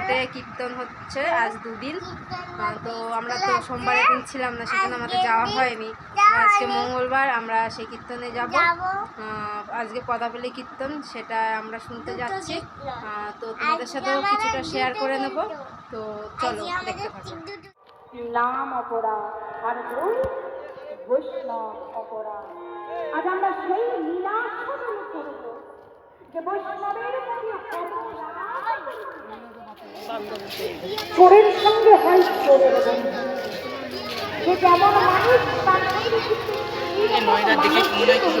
ঘাটে কীর্তন হচ্ছে আজ দুদিন। তো আমরা তো সোমবারের দিন ছিলাম না, সেজন্য আমাদের যাওয়া হয়নি। আজকে মঙ্গলবার আমরা সেই কীর্তনে যাব। আজকে পদাবলী কীর্তন, সেটা আমরা শুনতে যাচ্ছি। তো তোমাদের সাথেও কিছুটা শেয়ার করে নেব। তো চলো দেখতে নাম আর বৈষ্ণব আজ আমরা সেই যে বৈষ্ণবের চোরের সঙ্গে হয় চোরের। যে যেমন মানুষ তার সঙ্গে কিন্তু ময়দার দিকে কিছু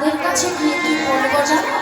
তাদের কাছে গিয়ে কি বলব জানো?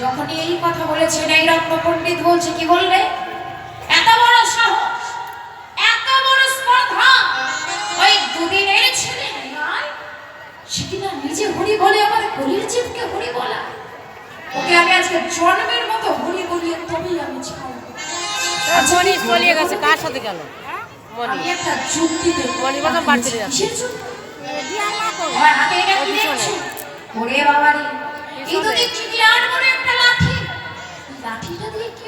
যখনই এই কথা বলেছেন এই রত্ন পণ্ডিত বলছে কি বললে? এত বড় সাহস এত বড় স্পর্ধা ওই দুদিনের ছেলে নয় সে কিনা নিজে হরি বলে কলির জীবকে হরি বলা। ওকে আমি আজকে জন্মের মতো হরি বলিয়ে তবেই আমি ছাড়বো। আচ্ছা, মনি চলিয়ে গেছে কার সাথে গেল? মনি একটা যুক্তি দেবো। মনি বাজার বাড়ি চলে যাচ্ছে। আমার হাতে এটা কি দেখছ? লাঠিটা দিয়ে কি।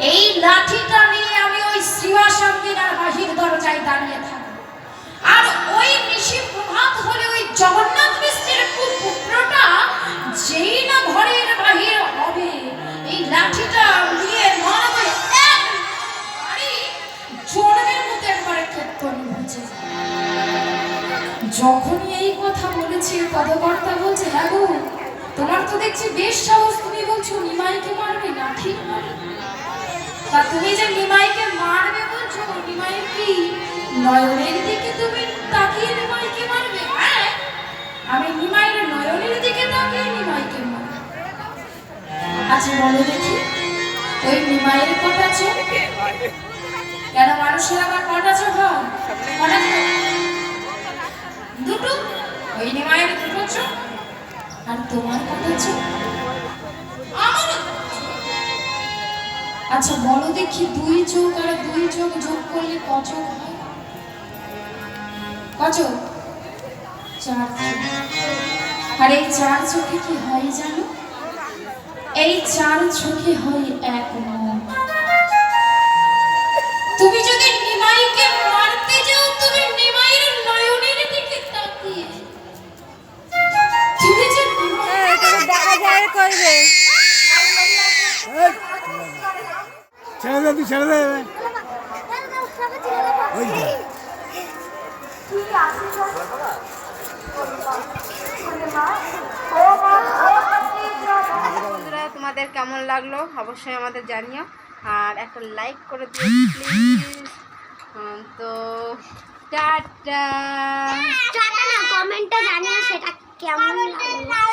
এই লাঠিটা নিয়ে আমি ওই শ্রীবাসান্তিনার বাহির দরজায় দাঁড়িয়ে থাকব। আর ওই নিশি প্রভাত হলে ওই জগন্নাথ মিশ্রের পু- যেই না ঘরের বাহির হবে, এই লাঠিটা নিয়ে মারবে এক জন্মের মতো একবারে ক্ষেত্র হয়েছে যখনই কথা বলেছি পদকর্তা বলছে হ্যাঁ গো, তোমার তো দেখছি বেশ সাহস, তুমি বলছো নিমাইকে মারবে না, ঠিক তা তুমি যে নিমাইকে মারবে বলছো, নিমাই কি নয়নের দিকে তুমি তাকিয়ে নিমাইকে মারবে? হ্যাঁ আমি নিমাইয়ের নয়নের দিকে তাকিয়ে নিমাইকে মারবে। আচ্ছা বলো দেখি, ওই নিমাইয়ের কটা চোখ কেন মানুষের আবার কটা চোখ হয় দুটো। ওই নিমাইয়ের দুটো আর তোমার কটা চোখ আচ্ছা বলো দেখি দুই চোখ আর দুই চোখ যোগ করলে ক চোখ হয়? ক চার আর এই চার চোখে কি হয় জানো? এই চার চোখে হয় এক করবে ছেড়ে দে তুই ছেড়ে দে। ওই তোমাদের কেমন লাগল? অবশ্যই আমাদের জানিও। আর একটা লাইক করে দিও প্লিজ তো টাটা। টাটা না কমেন্টে জানিও সেটা কেমন লাগল।